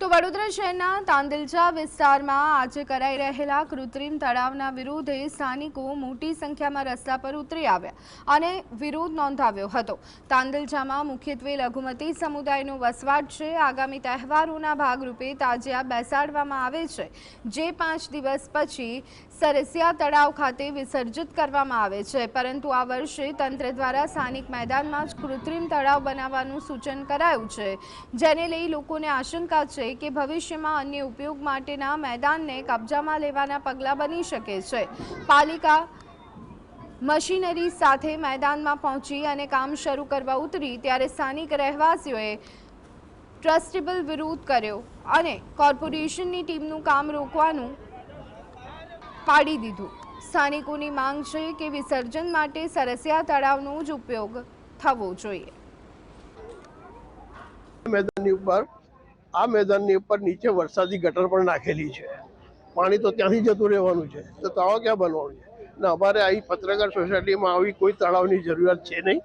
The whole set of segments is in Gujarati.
તો વડોદરા શહેરના તાંદલજા વિસ્તારમાં આજે કરાઈ રહેલા કૃત્રિમ તળાવના વિરોધે સ્થાનિકો મોટી સંખ્યામાં રસ્તા પર ઉતરી આવ્યા અને વિરોધ નોંધાવ્યો હતો. તાંદલજામાં મુખ્યત્વે લઘુમતી સમુદાયનો વસવાટ છે. આગામી તહેવારોના ભાગરૂપે તાજિયા બેસાડવામાં આવે છે. જે પાંચ દિવસ પછી સરસિયા તળાવ ખાતે વિસર્જિત કરવામાં આવે છે. પરંતુ આ વર્ષે તંત્ર દ્વારા સ્થાનિક મેદાનમાં જ કૃત્રિમ તળાવ બનાવવાનું સૂચન કરાયું છે. જેને લઈ લોકોને આશંકા છે કે ભવિષ્યમાં અન્ય ઉપયોગ માટેના મેદાનને કબજામાં લેવાના પગલાં બની શકે છે. પાલિકા મશીનરી સાથે મેદાનમાં પહોંચી અને કામ શરૂ કરવા ઉતરી ત્યારે સ્થાનિક રહેવાસીઓએ ટ્રસ્ટેબલ વિરોધ કર્યો અને કોર્પોરેશનની ટીમનું કામ રોકવાનું પાડી દીધું. સ્થાનિકોની માંગ છે કે વિસર્જન માટે સરસિયા તળાવનો જ ઉપયોગ થવો જોઈએ. મેદાનની ઉપર આ મેદાનની ઉપર નીચે વરસાદી ગટર પણ નાખેલી છે. પાણી તો ત્યાંથી જતું રહેવાનું છે. તો તળાવ ક્યાં બનવાનું છે? ને, અમારે અહીં પત્રકાર સોસાયટીમાં આવી કોઈ તળાવની જરૂરિયાત છે નહીં.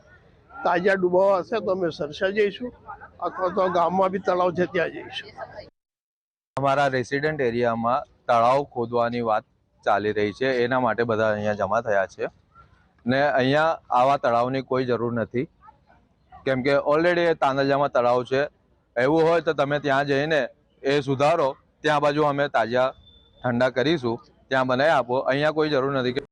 તાજા ડૂબાવા હશે તો અમે સરસા જઈશું, અથવા તો ગામમાં બી તળાવ છે ત્યાં જઈશું. અમારા રેસિડેન્ટ એરિયામાં તળાવ ખોદવાની વાત ચાલી રહી છે. એના માટે બધા અહીંયા જમા થયા છે. ને અહીંયા આવા તળાવની કોઈ જરૂર નથી. કેમ કે ઓલરેડી તાંદલજામાં તળાવ છે. એવું હોય તો તમે ત્યાં જઈને એ સુધારો. ત્યાં બાજુ અમે તાજા ઠંડા કરીશું. ત્યાં બનાવી આપો. અહીંયા કોઈ જરૂર નથી કે